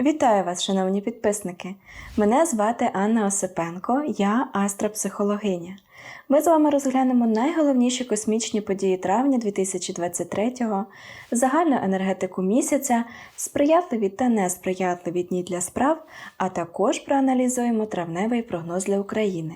Вітаю вас, шановні підписники! Мене звати Анна Осипенко, я астропсихологиня. Ми з вами розглянемо найголовніші космічні події травня 2023-го, загальну енергетику місяця, сприятливі та несприятливі дні для справ, а також проаналізуємо травневий прогноз для України.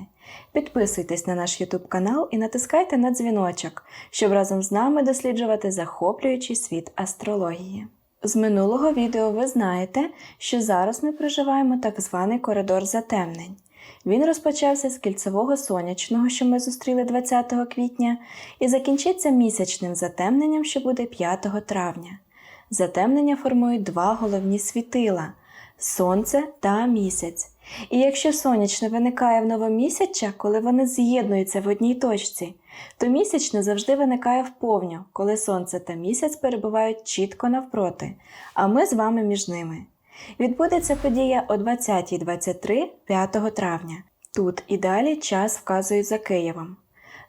Підписуйтесь на наш YouTube канал і натискайте на дзвіночок, щоб разом з нами досліджувати захоплюючий світ астрології. З минулого відео ви знаєте, що зараз ми проживаємо так званий коридор затемнень. Він розпочався з кільцевого сонячного, що ми зустріли 20 квітня, і закінчиться місячним затемненням, що буде 5 травня. Затемнення формують два головні світила сонце та місяць. І якщо сонячне виникає в новомісяча, коли вони з'єднуються в одній точці, то місячне завжди виникає вповню, коли сонце та місяць перебувають чітко навпроти, а ми з вами між ними. Відбудеться подія о 20.23 5 травня. Тут і далі час вказують за Києвом.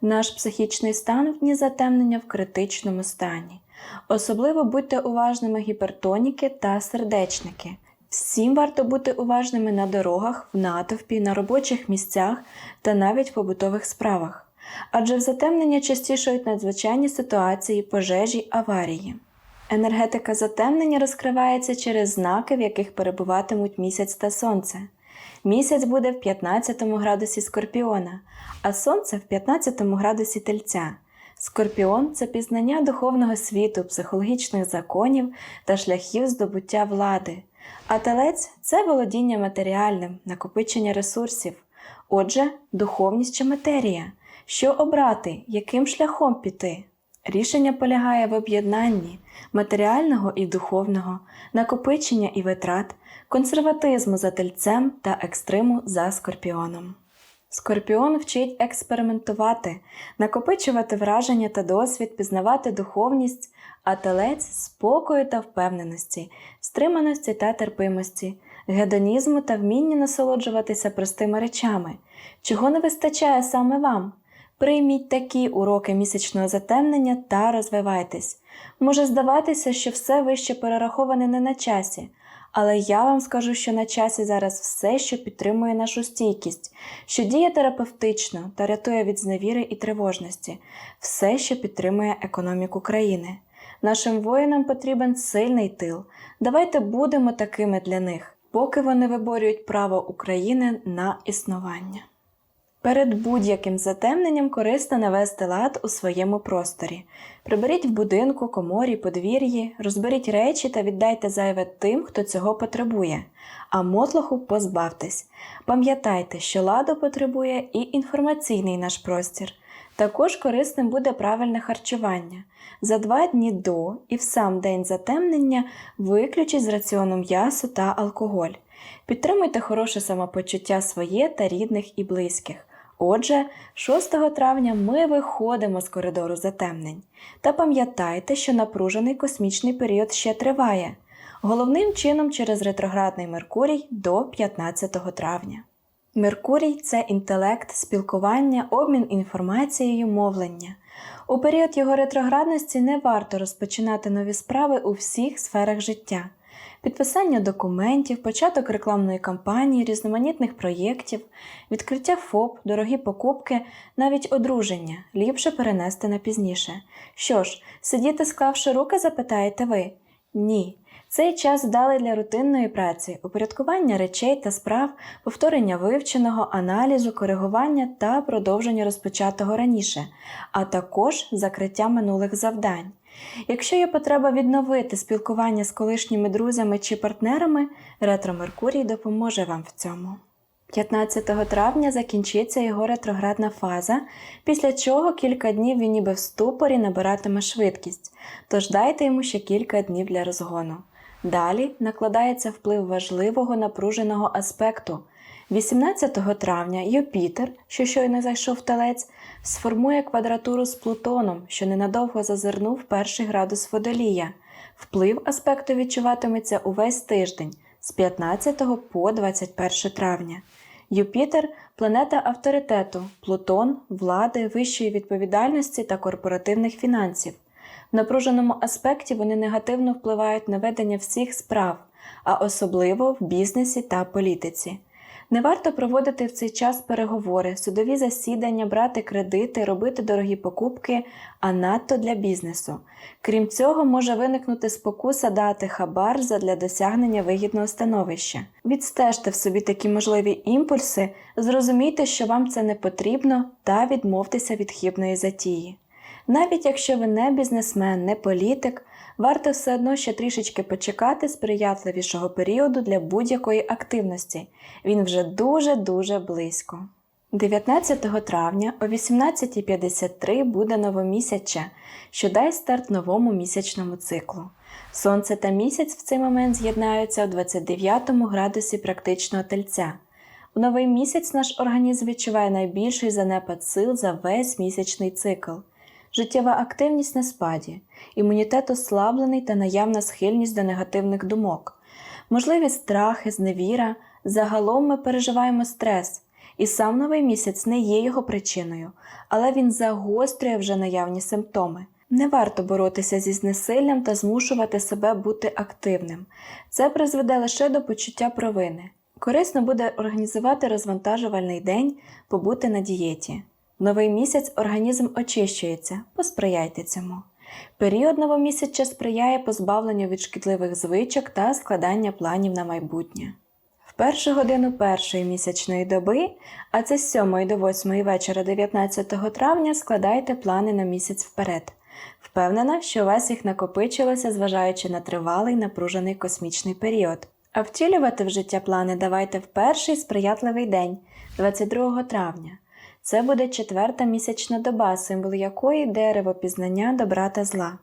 Наш психічний стан в дні затемнення в критичному стані. Особливо будьте уважними гіпертоніки та сердечники. Всім варто бути уважними на дорогах, в натовпі, на робочих місцях та навіть в побутових справах. Адже в затемнення частішають надзвичайні ситуації, пожежі, аварії. Енергетика затемнення розкривається через знаки, в яких перебуватимуть місяць та сонце. Місяць буде в 15 градусі Скорпіона, а сонце в 15 градусі Тельця. Скорпіон це пізнання духовного світу, психологічних законів та шляхів здобуття влади. А телець це володіння матеріальним, накопичення ресурсів. Отже, духовність чи матерія. Що обрати, яким шляхом піти? Рішення полягає в об'єднанні матеріального і духовного, накопичення і витрат, консерватизму за тельцем та екстриму за скорпіоном. Скорпіон вчить експериментувати, накопичувати враження та досвід, пізнавати духовність, а телець спокою та впевненості, стриманості та терпимості, гедонізму та вміння насолоджуватися простими речами, чого не вистачає саме вам. Прийміть такі уроки місячного затемнення та розвивайтесь. Може здаватися, що все вище перераховане не на часі, але я вам скажу, що на часі зараз все, що підтримує нашу стійкість, що діє терапевтично та рятує від зневіри і тривожності, все, що підтримує економіку країни. Нашим воїнам потрібен сильний тил. Давайте будемо такими для них, поки вони виборюють право України на існування. Перед будь-яким затемненням корисно навести лад у своєму просторі. Приберіть в будинку, коморі, подвір'ї, розберіть речі та віддайте зайве тим, хто цього потребує, а мотлоху позбавтесь. Пам'ятайте, що ладу потребує і інформаційний наш простір. Також корисним буде правильне харчування. За два дні до і в сам день затемнення виключіть з раціону м'ясо та алкоголь. Підтримуйте хороше самопочуття своє та рідних і близьких. Отже, 6 травня ми виходимо з коридору затемнень. Та пам'ятайте, що напружений космічний період ще триває, головним чином через ретроградний Меркурій до 15 травня. Меркурій це інтелект, спілкування, обмін інформацією, мовлення. У період його ретроградності не варто розпочинати нові справи у всіх сферах життя. Підписання документів, початок рекламної кампанії, різноманітних проєктів, відкриття ФОП, дорогі покупки, навіть одруження ліпше перенести на пізніше. Що ж, сидіти склавши руки, запитаєте ви? Ні. Цей час вдалий для рутинної праці, упорядкування речей та справ, повторення вивченого, аналізу, коригування та продовження розпочатого раніше, а також закриття минулих завдань. Якщо є потреба відновити спілкування з колишніми друзями чи партнерами, ретро Меркурій допоможе вам в цьому. 15 травня закінчиться його ретроградна фаза, після чого кілька днів він ніби в ступорі набиратиме швидкість, тож дайте йому ще кілька днів для розгону. Далі накладається вплив важливого напруженого аспекту. 18 травня Юпітер, що щойно зайшов в телець, сформує квадратуру з Плутоном, що ненадовго зазирнув перший градус водолія. Вплив аспекту відчуватиметься увесь тиждень з 15 по 21 травня. Юпітер планета авторитету, Плутон, влади, вищої відповідальності та корпоративних фінансів. В напруженому аспекті вони негативно впливають на ведення всіх справ, а особливо в бізнесі та політиці. Не варто проводити в цей час переговори, судові засідання, брати кредити, робити дорогі покупки, а надто для бізнесу. Крім цього, може виникнути спокуса дати хабар задля досягнення вигідного становища. Відстежте в собі такі можливі імпульси, зрозумійте, що вам це не потрібно, та відмовтеся від хибної затії. Навіть якщо ви не бізнесмен, не політик, варто все одно ще трішечки почекати сприятливішого періоду для будь-якої активності. Він вже дуже-дуже близько. 19 травня о 18.53 буде новомісяча, що дасть старт новому місячному циклу. Сонце та місяць в цей момент з'єднаються у 29 градусі практичного тельця. В новий місяць наш організм відчуває найбільший занепад сил за весь місячний цикл. Життєва активність на спаді, імунітет ослаблений та наявна схильність до негативних думок. Можливі страхи, зневіра. Загалом ми переживаємо стрес, і сам новий місяць не є його причиною, але він загострює вже наявні симптоми. Не варто боротися зі знесиллям та змушувати себе бути активним. Це призведе лише до почуття провини. Корисно буде організувати розвантажувальний день, побути на дієті. Новий місяць організм очищується, посприяйте цьому. Період новомісяча сприяє позбавленню від шкідливих звичок та складання планів на майбутнє. В першу годину першої місячної доби, а це з 7 до 8 вечора 19 травня, складайте плани на місяць вперед. Впевнена, що у вас їх накопичилося, зважаючи на тривалий напружений космічний період. А втілювати в життя плани давайте в перший сприятливий день, 22 травня. Це буде четверта місячна доба, символ якої дерево пізнання добра та зла.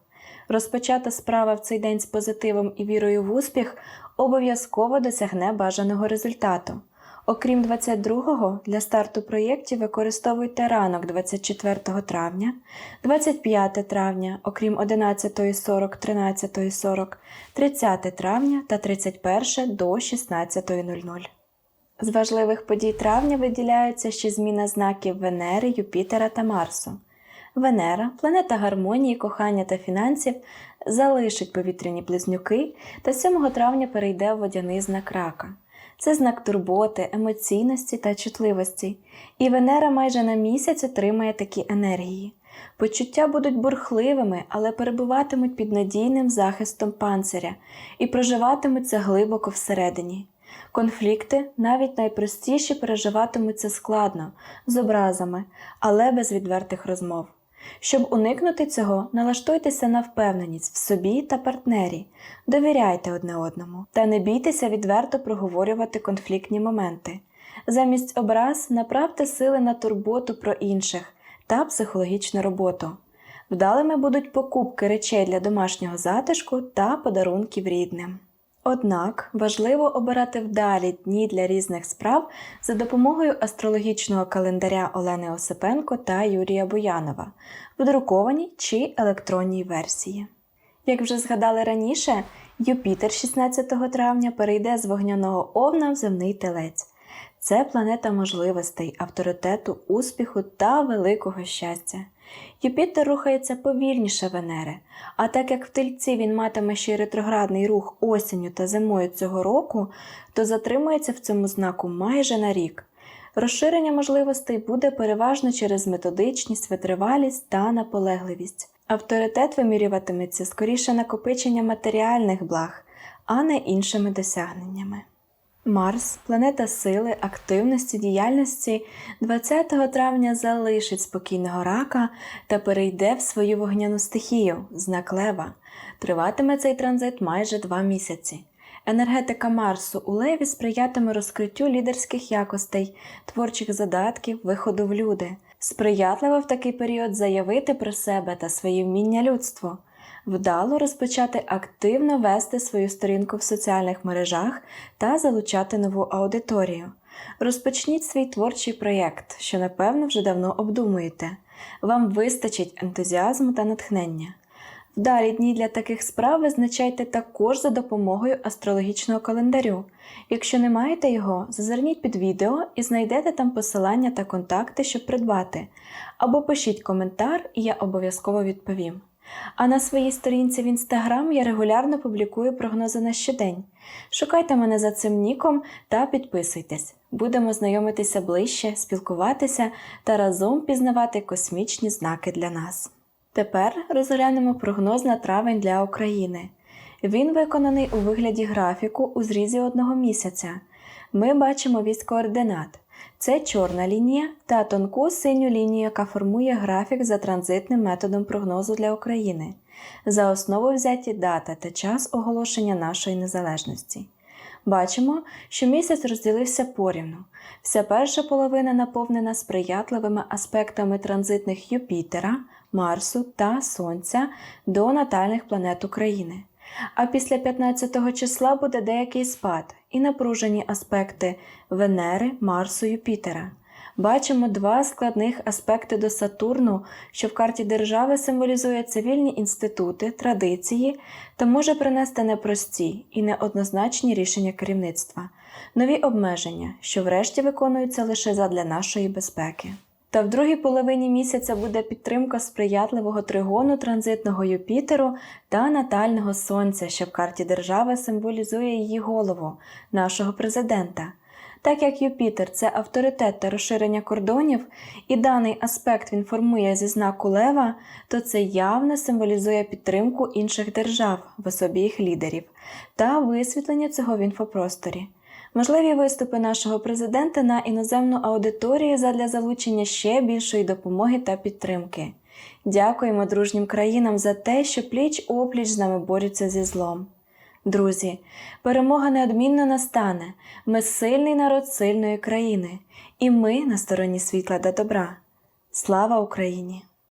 Розпочата справа в цей день з позитивом і вірою в успіх обов'язково досягне бажаного результату. Окрім 22-го, для старту проєктів використовуйте ранок 24 травня, 25 травня, окрім 11.40, 13.40, 30 травня та 31 до 16.00. З важливих подій травня виділяються ще зміна знаків Венери, Юпітера та Марсу. Венера, планета гармонії, кохання та фінансів, залишить повітряні близнюки та 7 травня перейде в водяний знак рака. Це знак турботи, емоційності та чутливості, і Венера майже на місяць отримає такі енергії. Почуття будуть бурхливими, але перебуватимуть під надійним захистом панциря і проживатимуться глибоко всередині. Конфлікти, навіть найпростіші, переживатимуться складно, з образами, але без відвертих розмов. Щоб уникнути цього, налаштуйтеся на впевненість в собі та партнері, довіряйте одне одному та не бійтеся відверто проговорювати конфліктні моменти. Замість образ направте сили на турботу про інших та психологічну роботу. Вдалими будуть покупки речей для домашнього затишку та подарунків рідним. Однак важливо обирати вдалі дні для різних справ за допомогою астрологічного календаря Олени Осипенко та Юрія Буянова в друкованій чи електронній версії. Як вже згадали раніше, Юпітер 16 травня перейде з вогняного овна в земний телець. Це планета можливостей, авторитету, успіху та великого щастя. Юпітер рухається повільніше Венери, а так як в тельці він матиме ще й ретроградний рух осінню та зимою цього року, то затримується в цьому знаку майже на рік. Розширення можливостей буде переважно через методичність, витривалість та наполегливість. Авторитет вимірюватиметься скоріше накопичення матеріальних благ, а не іншими досягненнями. Марс, планета сили, активності, діяльності 20 травня залишить спокійного рака та перейде в свою вогняну стихію, знак Лева. Триватиме цей транзит майже два місяці. Енергетика Марсу у Леві сприятиме розкриттю лідерських якостей, творчих задатків, виходу в люди. Сприятливо в такий період заявити про себе та свої вміння людству вдало розпочати активно вести свою сторінку в соціальних мережах та залучати нову аудиторію. Розпочніть свій творчий проєкт, що напевно вже давно обдумуєте. Вам вистачить ентузіазму та натхнення. Вдалі дні для таких справ визначайте також за допомогою астрологічного календарю. Якщо не маєте його, зазирніть під відео і знайдете там посилання та контакти, щоб придбати, або пишіть коментар, і я обов'язково відповім. А на своїй сторінці в інстаграм я регулярно публікую прогнози на щодень. Шукайте мене за цим ніком та підписуйтесь. Будемо знайомитися ближче, спілкуватися та разом пізнавати космічні знаки для нас. Тепер розглянемо прогноз на травень для України. Він виконаний у вигляді графіку у зрізі одного місяця. Ми бачимо вісь координат. Це чорна лінія та тонку синю лінію, яка формує графік за транзитним методом прогнозу для України. За основу взяті дата та час оголошення нашої незалежності. Бачимо, що місяць розділився порівну. Вся перша половина наповнена сприятливими аспектами транзитних Юпітера, Марсу та Сонця до натальних планет України. А після 15 числа буде деякий спад і напружені аспекти Венери, Марсу, Юпітера. Бачимо два складних аспекти до Сатурну, що в карті держави символізує цивільні інститути, традиції та може принести непрості і неоднозначні рішення керівництва, нові обмеження, що врешті виконуються лише задля нашої безпеки. Та в другій половині місяця буде підтримка сприятливого тригону транзитного Юпітеру та натального сонця, що в карті держави символізує її голову, нашого президента. Так як Юпітер це авторитет та розширення кордонів, і даний аспект він формує зі знаку Лева, то це явно символізує підтримку інших держав в особі їх лідерів та висвітлення цього в інфопросторі. Можливі виступи нашого президента на іноземну аудиторію задля залучення ще більшої допомоги та підтримки. Дякуємо дружнім країнам за те, що пліч опліч з нами борються зі злом. Друзі, перемога неодмінно настане. Ми сильний народ сильної країни, і ми на стороні світла та добра. Слава Україні!